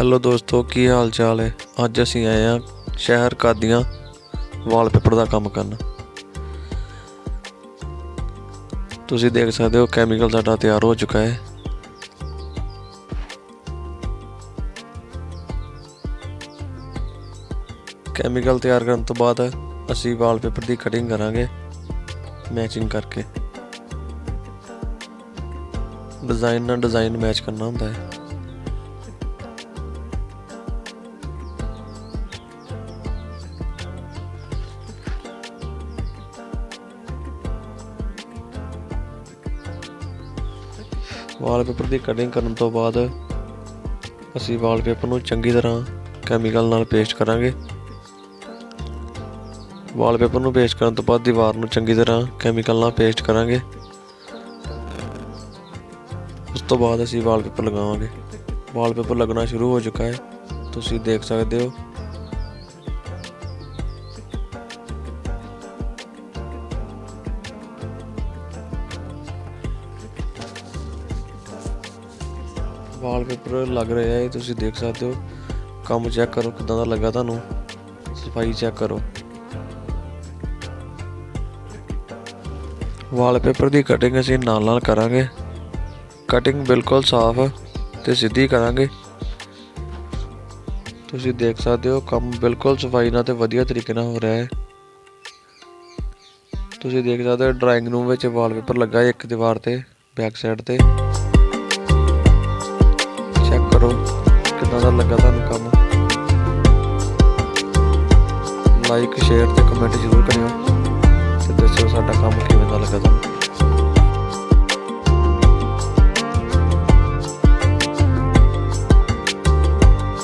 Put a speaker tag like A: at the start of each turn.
A: Hello ਦੋਸਤੋ, ਕੀ ਹਾਲ ਚਾਲ ਹੈ? ਅੱਜ ਅਸੀਂ ਆਏ ਹਾਂ ਸ਼ਹਿਰ ਕਾਦੀਆਂ ਵਾਲਪੇਪਰ ਦਾ ਕੰਮ ਕਰਨ। ਤੁਸੀਂ ਦੇਖ ਸਕਦੇ ਹੋ ਕੈਮੀਕਲ ਸਾਡਾ ਤਿਆਰ ਹੋ ਚੁੱਕਾ ਹੈ। ਕੈਮੀਕਲ ਤਿਆਰ ਕਰਨ ਤੋਂ ਬਾਅਦ ਅਸੀਂ ਵਾਲਪੇਪਰ ਦੀ ਕਟਿੰਗ ਕਰਾਂਗੇ ਮੈਚਿੰਗ ਕਰਕੇ। ਡਿਜ਼ਾਈਨ ਨਾਲ ਡਿਜ਼ਾਈਨ ਮੈਚ ਕਰਨਾ ਹੁੰਦਾ ਹੈ। ਵਾਲਪੇਪਰ ਦੀ ਕਟਿੰਗ ਕਰਨ ਤੋਂ ਬਾਅਦ ਅਸੀਂ ਵਾਲਪੇਪਰ ਨੂੰ ਚੰਗੀ ਤਰ੍ਹਾਂ ਕੈਮੀਕਲ ਨਾਲ ਪੇਸਟ ਕਰਾਂਗੇ। ਵਾਲਪੇਪਰ ਨੂੰ ਪੇਸਟ ਕਰਨ ਤੋਂ ਬਾਅਦ ਦੀਵਾਰ ਨੂੰ ਚੰਗੀ ਤਰ੍ਹਾਂ ਕੈਮੀਕਲ ਨਾਲ ਪੇਸਟ ਕਰਾਂਗੇ। ਉਸ ਤੋਂ ਬਾਅਦ ਅਸੀਂ ਵਾਲਪੇਪਰ ਲਗਾਵਾਂਗੇ। ਵਾਲਪੇਪਰ ਲੱਗਣਾ ਸ਼ੁਰੂ ਹੋ ਚੁੱਕਾ ਹੈ। ਤੁਸੀਂ ਦੇਖ ਸਕਦੇ ਹੋ ਵਾਲਪੇਪਰ ਲੱਗ ਰਿਹਾ ਹੈ ਤੁਸੀਂ ਦੇਖ ਸਕਦੇ ਹੋ। ਕੰਮ ਚੈੱਕ ਕਰੋ, ਕਿਦਾਂ ਦਾ ਲੱਗਾ ਤੁਹਾਨੂੰ। ਸਫ਼ਾਈ ਚੈੱਕ ਕਰੋ। ਵਾਲਪੇਪਰ ਦੀ ਕਟਿੰਗ ਅਸੀਂ ਨਾਲ ਨਾਲ ਕਰਾਂਗੇ। ਕਟਿੰਗ ਬਿਲਕੁਲ ਸਾਫ਼ ਤੇ ਸਿੱਧੀ ਕਰਾਂਗੇ। ਤੁਸੀਂ ਦੇਖ ਸਕਦੇ ਹੋ, ਕੰਮ ਬਿਲਕੁਲ ਸਫ਼ਾਈ ਨਾਲ ਤੇ ਵਧੀਆ ਤਰੀਕੇ ਨਾਲ ਹੋ ਰਿਹਾ ਹੈ। ਤੁਸੀਂ ਦੇਖ ਸਕਦੇ ਹੋ ਡਰਾਇੰਗ ਰੂਮ ਵਿੱਚ ਵਾਲਪੇਪਰ ਲੱਗਾ ਹੈ ਇੱਕ ਦੀਵਾਰ ਤੇ ਬੈਕ ਸਾਈਡ ਤੇ। ਕਿੱਦਾਂ ਦਾ ਲੱਗਾ ਤੁਹਾਨੂੰ ਕੰਮ। ਲਾਈਕ ਸ਼ੇਅਰ ਤੇ ਕਮੈਂਟ ਜ਼ਰੂਰ ਕਰਿਓ ਤੇ ਦੱਸਿਓ ਸਾਡਾ ਕੰਮ ਕਿਵੇਂ ਦਾ ਲੱਗਾ ਤੁਹਾਨੂੰ।